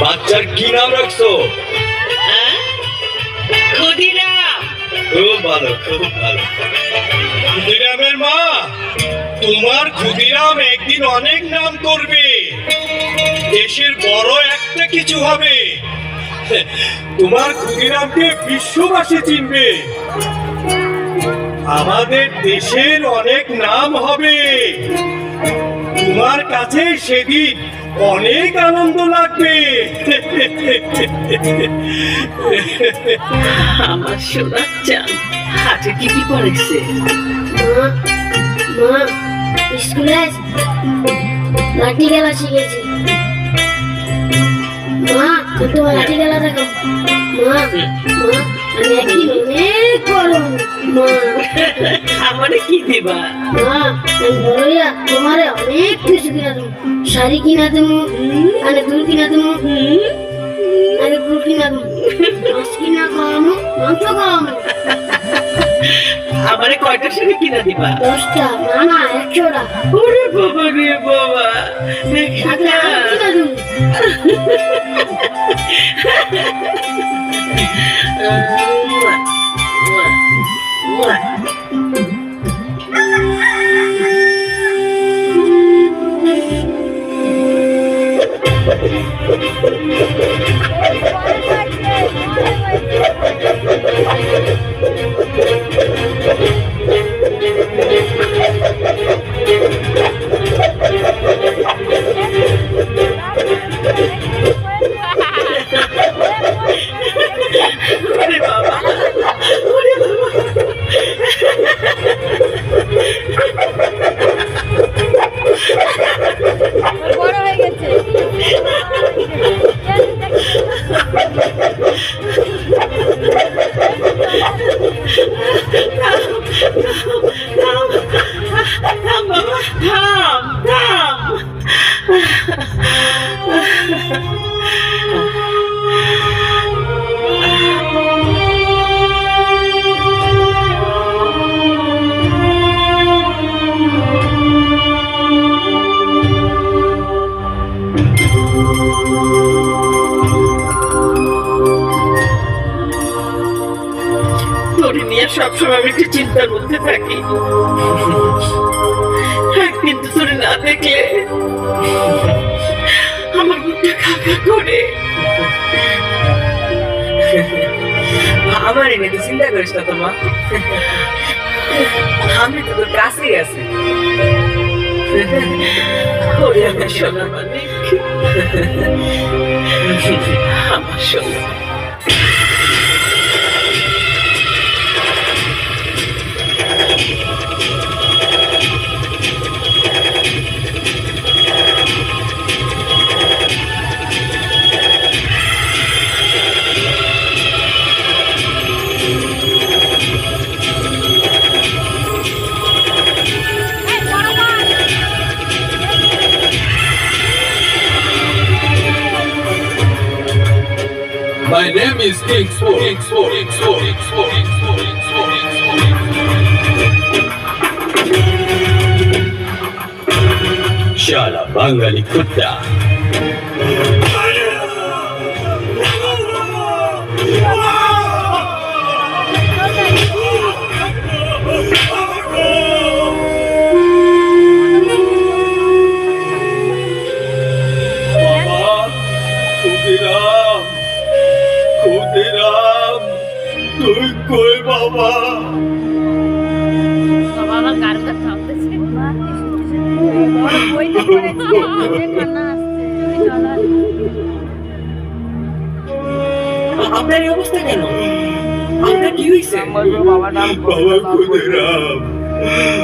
বাচ্চার কি নাম রাখছো? হ্যাঁ? খুব ভালো খুব ভালো। ক্ষুদিরামের মা তোমার ক্ষুদিরাম একদিন অনেক নাম করবে। দেশের বড় একটা কিছু হবে। তোমার ক্ষুদিরামকে বিশ্ববাসী চিনবে। আমাদের দেশের অনেক নাম হবে। তোমার কাছে সেদিন অনেক আনন্দ লাগবে। আমার সোনার চান হাতে কি কি মা মা স্কুলে লাঠি খেলা শিখেছি। মা তোমার লাঠি খেলা দেখো মা মা আমি একদিন অনেক বড় আমারে কি দিবা? মা আমি বড় হইয়া তোমারে অনেক কিছু কিনা দেবো। শাড়ি কিনা দেবো আরে দুল কিনা দেবো আরে ফুল কিনা দেবো। মাছ কিনা খাওয়ানো মাংস খাওয়ানো আমারে কয়টা শাড়ি কিনা দিবা? দশটা না না একশোটা। ওরে বাবা রে বাবা আরও কিনা দেবো। ওরে আমার এনে তুই চিন্তা করিস না, তোমা। আমি তো তোর কাছেই আছি। আমার মানিক আমার সোনা My name is King Kingsford. Kingsford. Shala Bangali Kutta. বাবা। বাবা গান পড়েছি কান্না আপনার এই অবস্থা কেন? আপনার কি হয়েছে বাবা ক্ষুদিরাম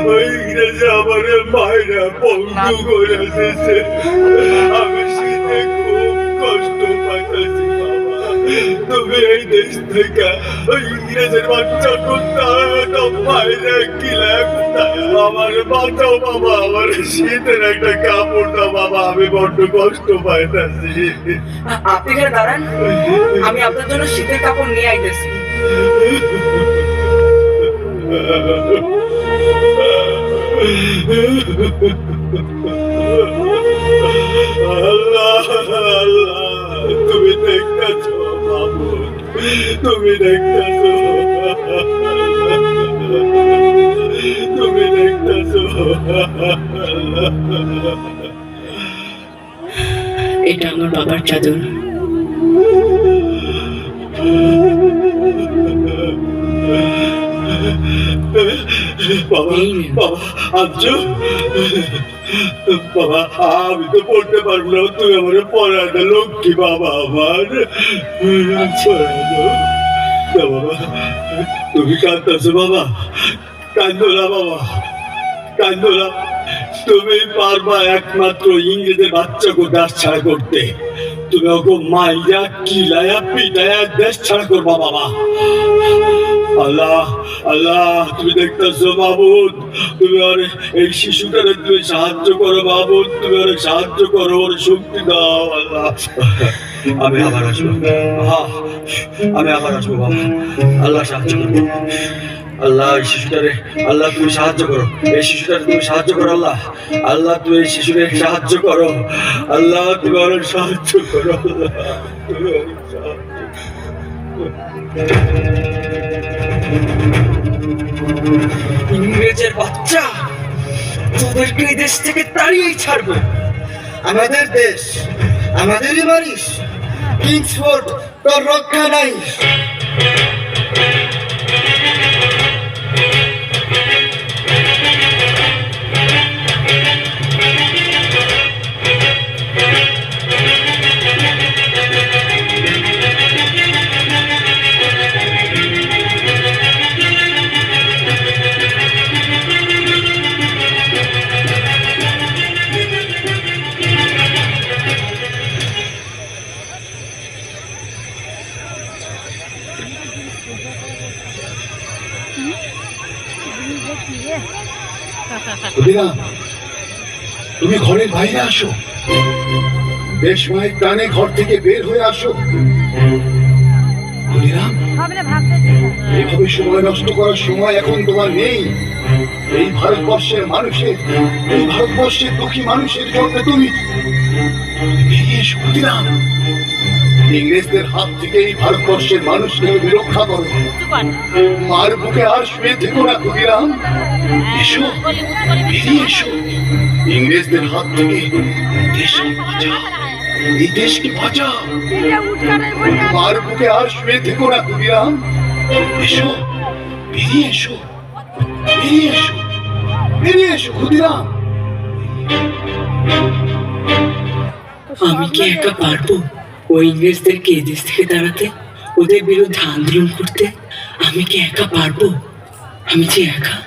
ওই ইংরেজি আমার মায়েরা পঙ্গু করে আমি শীতে খুব কষ্ট পাইতেছি। তুমি এই দেশ থেকে। ওই ইংরেজের বাচ্চা কোথায় মায়েরা কিলা আমার বাঁচাও বাবা আমার শীতের একটা কাপড় দাও বাবা আমি বড্ড কষ্ট পাইতেছি। আপনি এখানে দাঁড়ান আমি আপনার জন্য শীতের কাপড় নিয়ে আইতেছি। আল্লাহ আল্লাহ তুমি দেখতেছো? তুমি দেখতেছো এটা আমার বাবার চাদর। বাবা বাবা আচ্ছা বাবা আমি তো পড়তে পারব না তুই আমার পড়াটা লক্ষ্মী বাবা আমার। পড়ানো তুমি কাঁদতেছো বাবা কান্দো না বাবা কান্দো না। তুমি পারবা একমাত্র ইংরেজের বাচ্চাকে দেশ ছাড়া করতে। তুমি ওকে মাইয়া কিলায়া পিটায়া দেশ ছাড়া করবা বাবা। আল্লাহ আল্লাহ, তুমি দেখতেছো বাবুদ তুমি ওর এই শিশুটারে তুমি সাহায্য করো বাবুদ তুমি ওর সাহায্য করো, ওর শক্তি দাও আল্লাহ। আমি আবার আসব। আমি আবার আসব বাবা। আল্লাহ সাহায্য করব আল্লাহ, এই শিশুটারে, আল্লাহ তুমি সাহায্য করো। এই শিশুটারে তুমি সাহায্য করো আল্লাহ। আল্লাহ তুমি এই শিশুরে সাহায্য করো। আল্লাহ তুমি অনেক সাহায্য করো। আল্লাহ তুমি অনেক সাহায্য ইংরেজের বাচ্চা তোদেরকে এই দেশ থেকে তাড়িয়েই ছাড়বো। আমাদের দেশ, আমাদেরই বাড়িস। কিংসফোর্ড তোর রক্ষা নাই তুমি ঘরের বাইরে আসো। বেশ মায়ের প্রাণে ঘর থেকে বের হয়ে আসো। এভাবে সময় নষ্ট করার সময় এখন তোমার নেই। এই ভারতবর্ষের মানুষের, এই ভারতবর্ষের দুঃখী মানুষের জন্য তুমি বেরিয়ে এসো ইংরেজদের হাত থেকে এই ভারতবর্ষের মানুষকে রক্ষা করো। মার বুকে আর শুয়ে না ক্ষুদিরাম এসো, বেরিয়ে এসো। ইংরেজদের হাত থেকে এই দেশকে বাঁচাও। মার বুকে না এসো, বেরিয়ে এসো। বেরিয়ে এসো। বেরিয়ে এসো আমি কি একা পারব? ওই ইংরেজদেরকে এদেশ থেকে দাঁড়াতে ওদের বিরুদ্ধে আন্দোলন করতে আমি কি একা পারব? আমি যে একা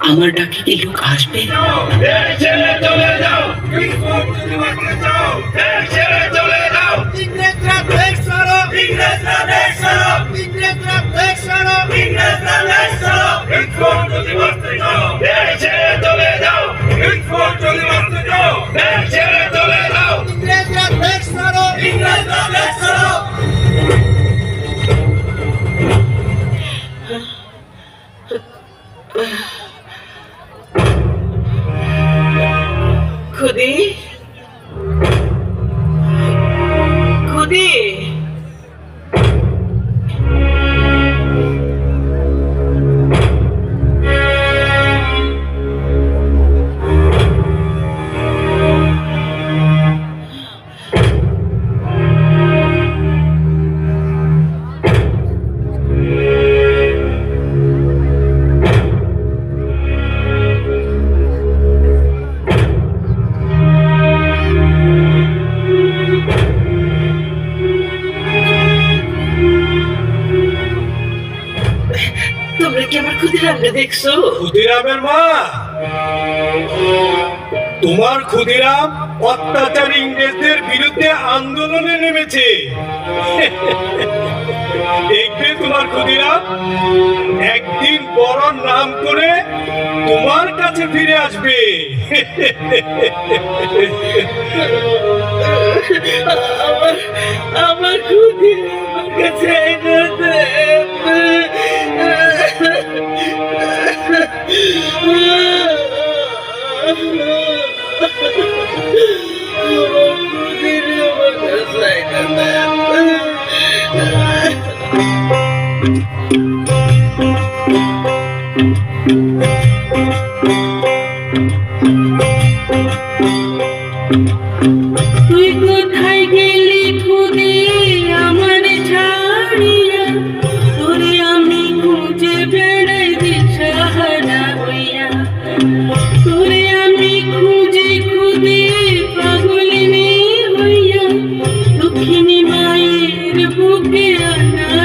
আমার ডাকে কি লোক আসবে? ইংরেজরা দেশ ছাড়ো! ইংরেজরা দেখছ? ক্ষুদিরামের মা! তোমার ক্ষুদিরাম অত্যাচার ইংরেজদের বিরুদ্ধে আন্দোলনে নেমেছে। দেখবে তোমার ক্ষুদিরাম একদিন বড় নাম করে তোমার কাছে ফিরে আসবে। আমার আমার ক্ষুদিরামের কাছে Yeah, enough.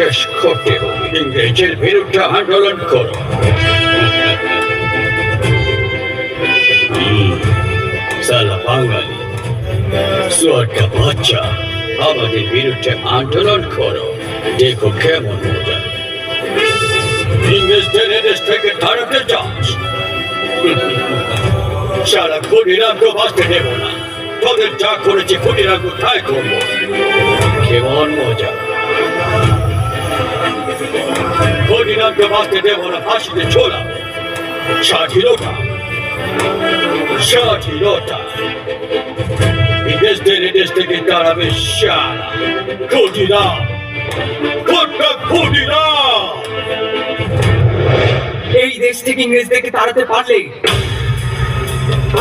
শেষ করতে ইংরেজের বিরুদ্ধে আন্দোলন করো। সালা বাঙালি সোয়াটা বাচ্চা, আমাদের বিরুদ্ধে আন্দোলন করো। দেখো কেমন মজা। ইংরেজদের এদেশ থেকে তাড়াতে চাস সারা ক্ষুদিরামকে বাঁচতে দেব না। তোদের যা করেছে ক্ষুদিরাম তাই করব? কেমন মজা। বাঁচতে দেব না স্বাধীনতা স্বাধীনতা ইংরেজদের এদেশ থেকে তাড়াবে সারা এই দেশ থেকে ইংরেজদেরকে তাড়াতে পারলেই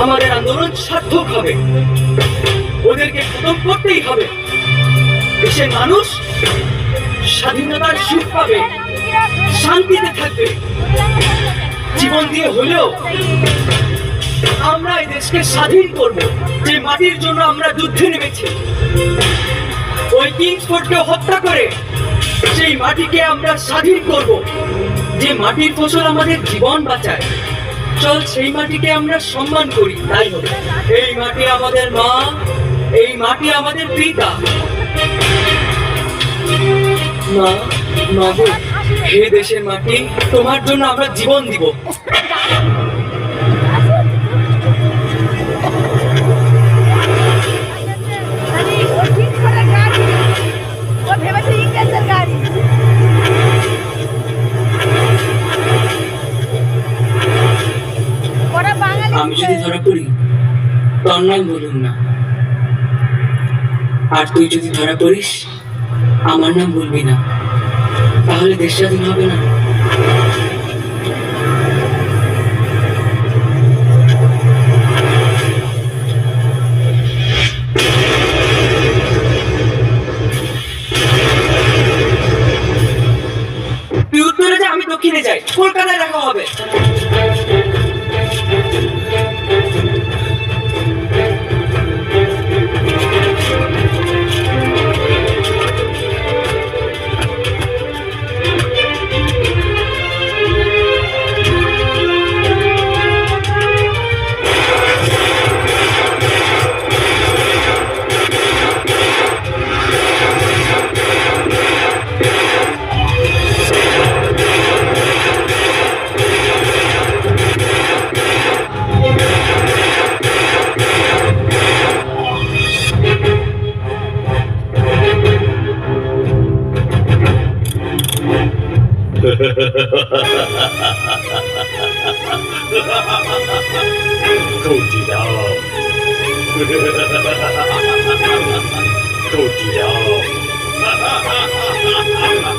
আমাদের আন্দোলন সার্থক হবে। ওদেরকে খতম করতেই হবে। দেশের মানুষ স্বাধীনতার সুখ পাবে। শান্তিতে থাকবে। জীবন দিয়ে হলেও আমরা এই দেশকে স্বাধীন করব। যে মাটির জন্য আমরা যুদ্ধে নেমেছি। ওই কিংসফোর্ডকে হত্যা করে সেই মাটিকে আমরা স্বাধীন করব। যে মাটির ফসল আমাদের জীবন বাঁচায়। চল সেই মাটিকে আমরা সম্মান করি, তাই হবে এই মাটি আমাদের মা, এই মাটি আমাদের পিতা। মা মা হে দেশের মাটি, তোমার জন্য আমরা জীবন দিব। আমি যদি ধরা পড়ি, তোর নাম বলুন না। আর তুই যদি ধরা পড়িস, আমার নাম বলবি না। তাহলে দেশ স্বাধীন হবে না। উত্তরে যে আমি দক্ষিণে যাই। কলকাতায় দেখা হবে। Kau tidak. Kau tidak. Ha ha ha ha ha ha!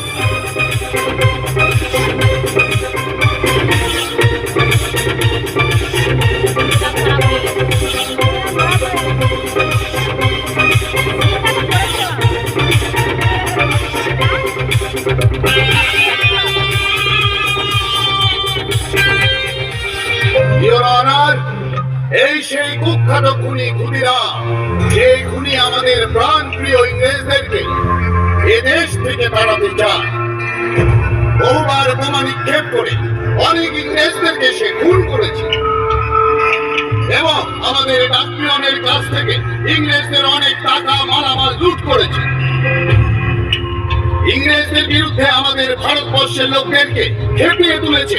ইংরেজদের বিরুদ্ধে আমাদের ভারতবর্ষের লোকদেরকে খেপিয়ে তুলেছে।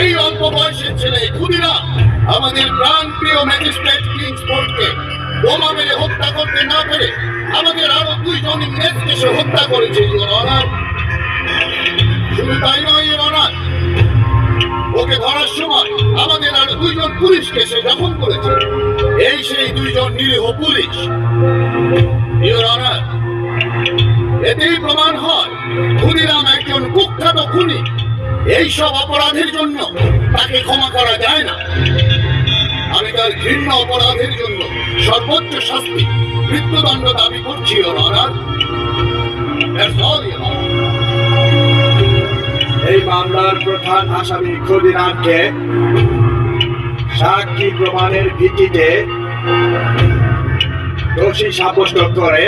এই অল্প বয়সের ছেলে খুদিরা আমাদের প্রাণ প্রিয় ম্যাজিস্ট্রেট কিংসফোর্ডকে বোমা মেরে হত্যা করতে না পেরে আমাদের আরও দুইজন ইংরেজকে সে হত্যা করেছে শুধু তাই নয় ওকে ধরার সময় আমাদের আরও দুইজন পুলিশকে সে জখম করেছে। এই সেই দুইজন নিরীহ পুলিশ এতেই প্রমাণ হয় খুনি এইসব অপরাধের জন্য তাকে ক্ষমা করা যায় না আমি তার ঘৃণ্য অপরাধের জন্য সর্বোচ্চ শাস্তি, মৃত্যুদণ্ড দাবি করছি. এই মামলার প্রধান আসামি ক্ষুদিরামকে সাক্ষী প্রমাণের ভিত্তিতে দোষী সাব্যস্ত করে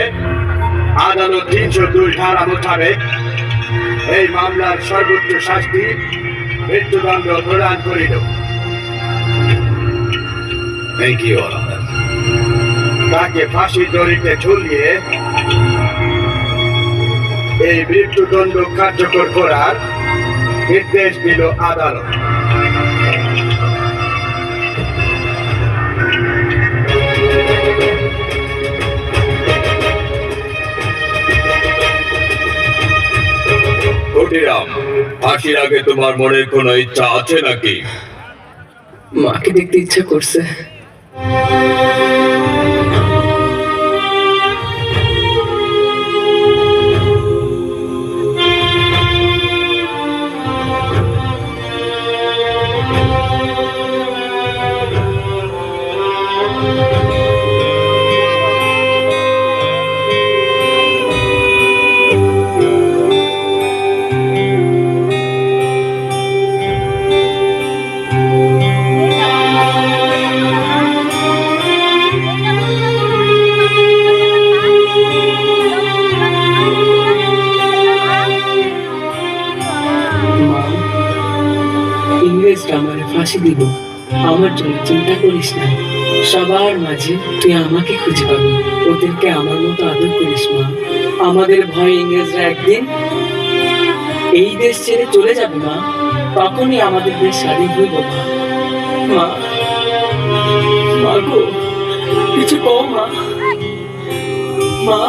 আদালত তিনশো দুই ধারা মোতাবেক এই মামলার সর্বোচ্চ শাস্তি মৃত্যুদণ্ড প্রদান করিল তাকে ফাঁসি দড়িতে ঝুলিয়ে এই মৃত্যুদণ্ড কার্যকর করার নির্দেশ দিল আদালত। ক্ষুদিরাম ফাঁসির আগে তোমার মনের কোনো ইচ্ছা আছে নাকি? মাকে দেখতে ইচ্ছা করছে। করিস না। সবার মাঝে তুই আমাকে খুঁজে পাবি। ওদেরকে আমার মতো আদর করিস মা। আমাদের ভয় ইংরেজরা একদিন এই দেশ ছেড়ে চলে যাবে মা। তখনই আমাদের দেশ স্বাধীন হইব মা। মা গো, কিছু কও মা মা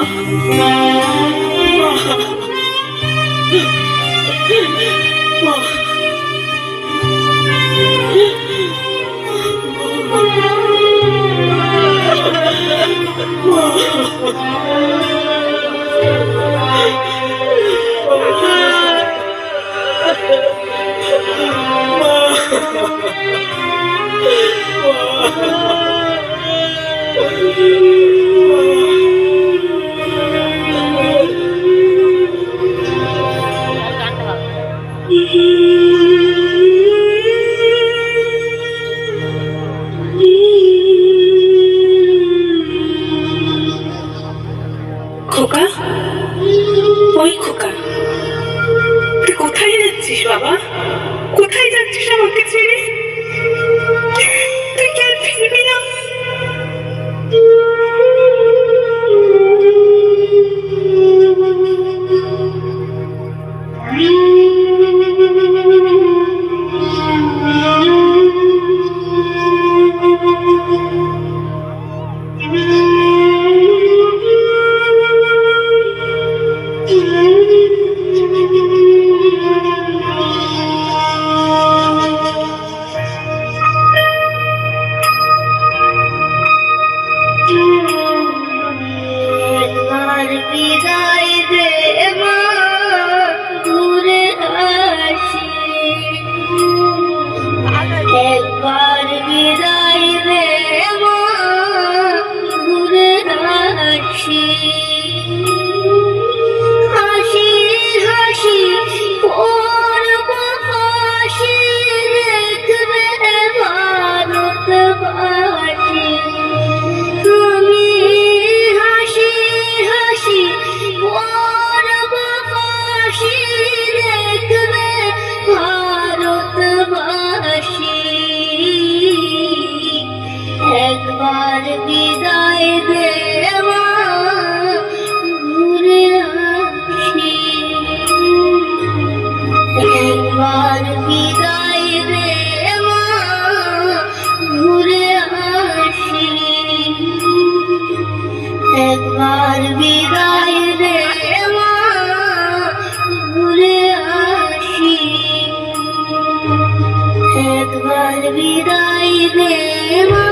মা। খোকা একবার বিদায় দে মা